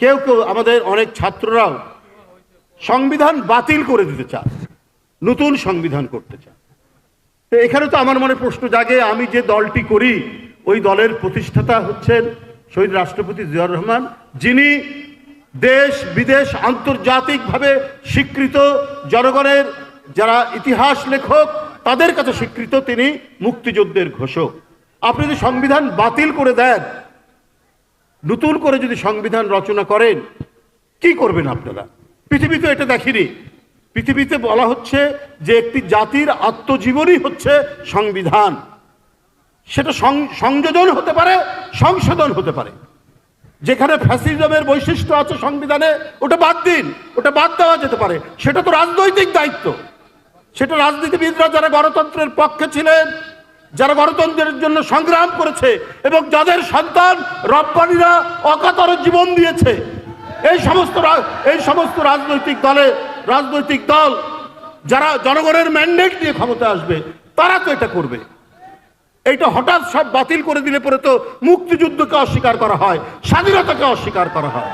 কেউ কেউ আমাদের অনেক ছাত্ররাও সংবিধান বাতিল করে দিতে চান নতুন সংবিধান করতে চান তো এখানে তো আমার মনে প্রশ্ন জাগে, আমি যে দলটি করি, ওই দলের প্রতিষ্ঠাতা হচ্ছেন শহীদ রাষ্ট্রপতি জিয়াউর রহমান, যিনি দেশ, বিদেশ আন্তর্জাতিকভাবে স্বীকৃত জনগণের যারা ইতিহাস লেখক, তাদের কাছে স্বীকৃত তিনি মুক্তিযুদ্ধের ঘোষক। আপনি যদি সংবিধান বাতিল করে দেন নতুন করে যদি সংবিধান রচনা করেন, কি করবেন আপনারা? পৃথিবীতে এটা দেখিনি। পৃথিবীতে বলা হচ্ছে যে একটি জাতির আত্মজীবনী হচ্ছে সংবিধান। সেটা সংযোজন হতে পারে, সংশোধন হতে পারে। যেখানে ফ্যাসিজমের বৈশিষ্ট্য আছে সংবিধানে, ওটা বাদ দিন, ওটা বাদ দেওয়া যেতে পারে। সেটা তো রাজনৈতিক দায়িত্ব। সেটা রাজনীতিবিদরা যারা গণতন্ত্রের পক্ষে ছিলেন যারা গণতন্ত্রের জন্য সংগ্রাম করেছে এবং যাদের সন্তান রপ্তানিরা অকাতর জীবন দিয়েছে, এই সমস্ত এই সমস্ত রাজনৈতিক দলে, রাজনৈতিক দল যারা জনগণের ম্যান্ডেট নিয়ে ক্ষমতা আসবে, তারা তো এটা করবে। এইটা হঠাৎ সব বাতিল করে দিলে পরে তো মুক্তিযুদ্ধকে অস্বীকার করা হয়, স্বাধীনতাকে অস্বীকার করা হয়।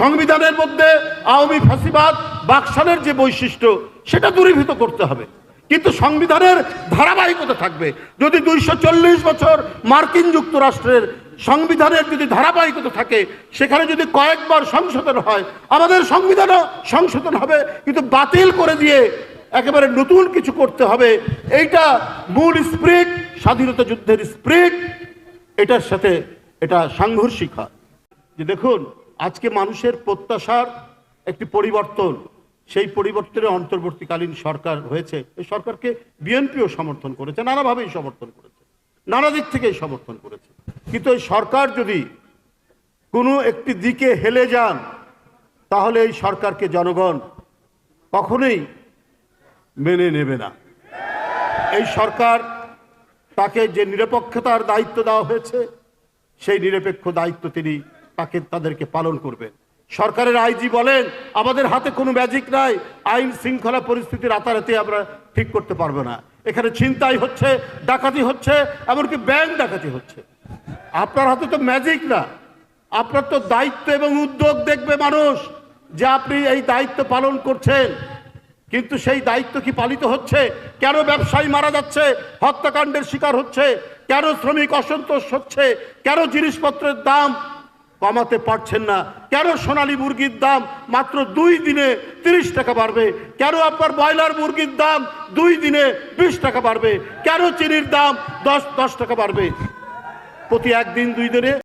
সংবিধানের মধ্যে আওয়ামী ফাঁসিবাদ বাকশালের যে বৈশিষ্ট্য, সেটা দূরীভূত করতে হবে। কিন্তু সংবিধানের ধারাবাহিকতা থাকবে। যদি দুইশো চল্লিশ বছর মার্কিন যুক্তরাষ্ট্রের সংবিধানের যদি ধারাবাহিকতা থাকে, সেখানে যদি কয়েকবার সংশোধন হয়, আমাদের সংবিধানও সংশোধন হবে, কিন্তু বাতিল করে দিয়ে একেবারে নতুন কিছু করতে হবে। এইটা মূল স্প্রিট, স্বাধীনতা যুদ্ধের স্প্রিট, এটার সাথে এটা সাংঘর্ষিক হয়। যে দেখুন, আজকে মানুষের প্রত্যাশার একটি পরিবর্তন। সেই পরিবর্তনে অন্তর্বর্তীকালীন সরকার হয়েছে। এই সরকারকে বিএনপিও সমর্থন করেছে, নানাভাবেই সমর্থন করেছে, নানা দিক থেকেই সমর্থন করেছে। কিন্তু এই সরকার যদি কোনো একটি দিকে হেলে যান, তাহলে এই সরকারকে জনগণ কখনোই মেনে নেবে না। এই সরকার তাকে যে নিরপেক্ষতার দায়িত্ব দেওয়া হয়েছে, সেই নিরপেক্ষ দায়িত্ব তিনি তাকে, তাদেরকে পালন করবেন। সরকারের আইজি বলেন, আমাদের হাতে কোনো ম্যাজিক নাই, আইন শৃঙ্খলা পরিস্থিতি রাতারাতি আমরা ঠিক করতে পারব না। এখানে ছিনতাই হচ্ছে, ডাকাতি হচ্ছে, এমনকি ব্যাংক ডাকাতি হচ্ছে। আপনার হাতে তো ম্যাজিক না। আপনার তো দায়িত্ব এবং উদ্যোগ দেখবে মানুষ যে আপনি এই দায়িত্ব পালন করছেন। কিন্তু সেই দায়িত্ব কি পালিত হচ্ছে? কেন ব্যবসায়ী মারা যাচ্ছে? হত্যাকাণ্ডের শিকার হচ্ছে? কেন শ্রমিক অসন্তোষ হচ্ছে? কেন জিনিসপত্রের দাম কমাতে পারছেন না। কেন সোনালী মুরগির দাম মাত্র দুই দিনে তিরিশ টাকা বাড়বে? কেন আপনার ব্রয়লার মুরগির দাম দুই দিনে বিশ টাকা বাড়বে? কেন চিনির দাম দশ দশ টাকা বাড়বে? প্রতি একদিন দুই দিনে